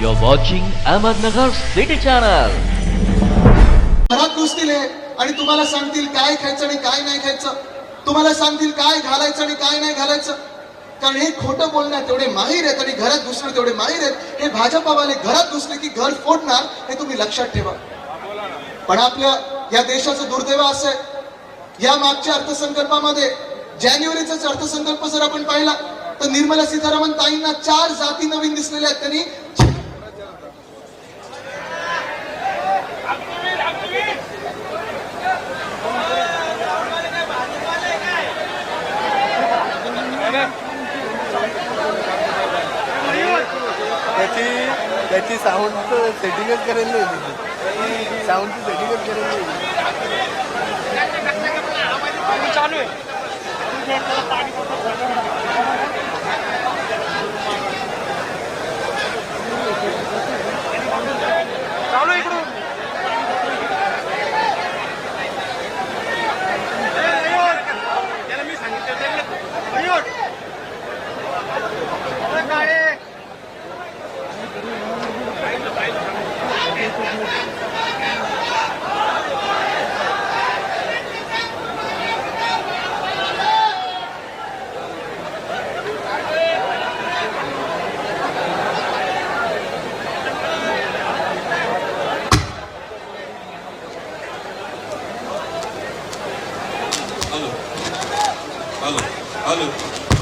You're watching Ahmednagar City Channel. घरात घुसतील आणि तुम्हाला सांगतील काय खायचं आणि काय नाही खायचं. तुम्हाला सांगतील काय घालायचं आणि काय नाही घालायचं. कारण हे खोटं बोलण्यात तेवढे माहीर आहेत आणि घरात घुसणं तेवढे माहीर आहेत. हे भाजपावाले घरात घुसले की घर फोडणार हे तुम्ही लक्षात ठेवा. पण आपल्या या देशाचं दुर्दैव असं आहे. या मागच्या अर्थसंकल्पामध्ये जानेवारीचाच अर्थसंकल्प जर आपण पाहिला तर निर्मला सीतारामन ताईंना चार जाती नवीन दिसलेल्या आहेत. त्यांनी त्याची त्याची साऊंड सेटिंगच करेल नाही साऊंडची सेटिंगच करेल नाही चालू आहे. Alo.